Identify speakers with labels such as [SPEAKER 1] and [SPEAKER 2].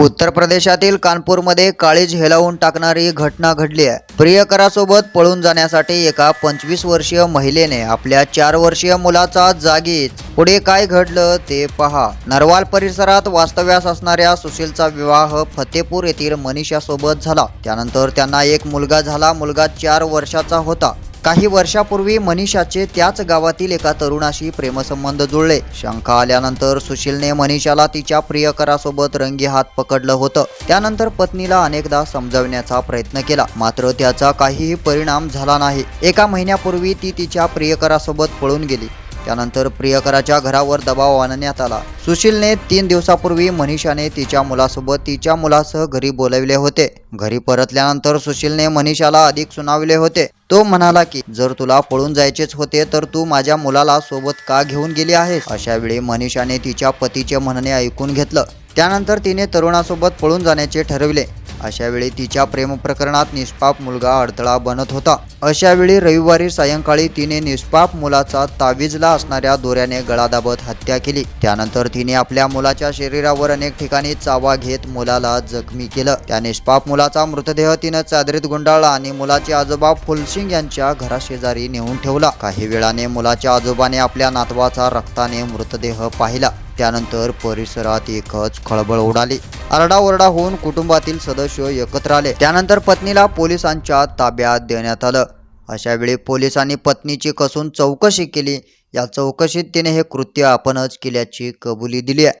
[SPEAKER 1] उत्तर प्रदेशातील कानपूरमध्ये काळीज हेलावून टाकणारी घटना घडली आहे. प्रियकरासोबत पळून जाण्यासाठी एका पंचवीस वर्षीय महिलेने आपल्या चार वर्षीय मुलाचा जागीच पुढे काय घडलं ते पहा. नरवाल परिसरात वास्तव्यास असणाऱ्या सुशीलचा विवाह फतेपूर येथील मनीषासोबत झाला. त्यानंतर त्यांना एक मुलगा झाला. मुलगा चार वर्षाचा होता. काही वर्षापूर्वी मनीषाचे त्याच गावातील एका तरुणाशी प्रेमसंबंध जुळले. शंका आल्यानंतर सुशीलने मनीषाला तिच्या प्रियकरासोबत रंगी हात पकडलं होतं. त्यानंतर पत्नीला अनेकदा समजवण्याचा प्रयत्न केला मात्र त्याचा काहीही परिणाम झाला नाही. एका महिन्यापूर्वी ती तिच्या प्रियकरासोबत पळून गेली. त्यानंतर प्रियकराच्या घरावर दबाव आणण्यात आला. सुशीलने तीन दिवसापूर्वी मनीषाने तिच्या मुलासोबत तिच्या मुलासह घरी बोलविले होते. घरी परतल्यानंतर सुशीलने मनीषाला अधिक सुनावले होते. तो म्हणाला की जर तुला पळून जायचेच होते तर तू माझ्या मुलाला सोबत का घेऊन गेली आहेस? अशा वेळी मनीषाने तिच्या पतीचे म्हणणे ऐकून घेतलं. त्यानंतर तिने तरुणासोबत पळून जाण्याचे ठरविले. अशावेळी तिच्या प्रेमप्रकरणात निष्पाप मुलगा अडथळा बनत होता. अशावेळी रविवारी सायंकाळी तिने निष्पाप मुलाचा तावीजला असणाऱ्या दोऱ्याने गळा दाबत हत्या केली. त्यानंतर तिने आपल्या मुलाच्या शरीरावर अनेक ठिकाणी चावा घेत मुलाला जखमी केलं. त्या निष्पाप मुलाचा मृतदेह तिनं चादरीत गुंडाळला आणि मुलाचे आजोबा फुलसिंग यांच्या घराशेजारी नेऊन ठेवला. काही वेळाने मुलाच्या आजोबाने आपल्या नातवाचा रक्ताने मृतदेह पाहिला. त्यानंतर परिसरात एकच खळबळ उडाली. आरडाओरडा होऊन कुटुंबातील सदस्य एकत्र आले. त्यानंतर पत्नीला पोलिसांच्या ताब्यात देण्यात आलं. अशावेळी पोलिसांनी पत्नीची कसून चौकशी केली. या चौकशीत तिने हे कृत्य आपणच केल्याची कबुली दिली आहे.